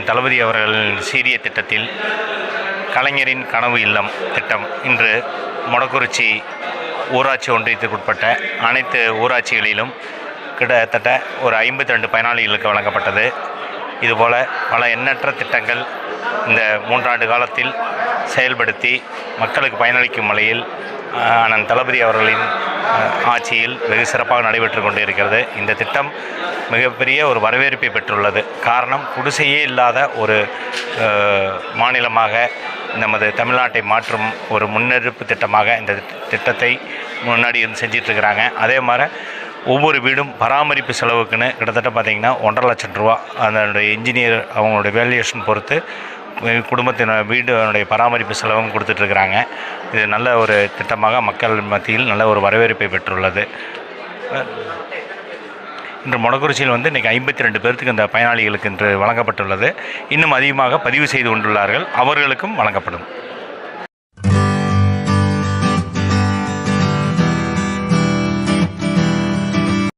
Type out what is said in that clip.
தளபதி அவர்களின் சீரிய திட்டத்தில் கலைஞரின் கனவு இல்லம் திட்டம். இன்று மொடக்குறிச்சி ஊராட்சி ஒன்றியத்திற்குட்பட்ட அனைத்து ஊராட்சிகளிலும் கிட்டத்தட்ட ஒரு ஐம்பத்தி ரெண்டு பயனாளிகளுக்கு வழங்கப்பட்டது. இதுபோல் பல எண்ணற்ற திட்டங்கள் இந்த மூன்றாண்டு காலத்தில் செயல்படுத்தி மக்களுக்கு பயனளிக்கும் வகையில் அண்ணன் தளபதி அவர்களின் ஆட்சியில் வெகு சிறப்பாக நடைபெற்று கொண்டிருக்கிறது இந்த திட்டம் மிகப்பெரிய ஒரு வரவேற்பை பெற்றுள்ளது. காரணம் குடிசையே இல்லாத ஒரு மாநிலமாக நமது தமிழ்நாட்டை மாற்றும் ஒரு முன்னெடுப்பு திட்டமாக இந்த திட்டத்தை முன்னாடி இருந்து செஞ்சிட்ருக்கிறாங்க. அதே மாதிரி ஒவ்வொரு வீடும் பராமரிப்பு செலவுக்குன்னு கிட்டத்தட்ட பார்த்திங்கன்னா ஒன்றரை லட்சம் ரூபா. அதனுடைய இன்ஜினியர் அவங்களுடைய வேல்யூஷன் பொறுத்து குடும்பத்தின வீடுனுடைய பராமரிப்பு செலவும் கொடுத்துட்ருக்குறாங்க. இது நல்ல ஒரு திட்டமாக மக்கள் மத்தியில் நல்ல ஒரு வரவேற்பை பெற்றுள்ளது. இன்று மொடக்குறிச்சியில் வந்து இன்றைக்கி ஐம்பத்தி ரெண்டு பேர்த்துக்கு இந்த பயனாளிகளுக்கு இன்று வழங்கப்பட்டுள்ளது. இன்னும் அதிகமாக பதிவு செய்து கொண்டுள்ளார்கள். அவர்களுக்கும் வழங்கப்படும்.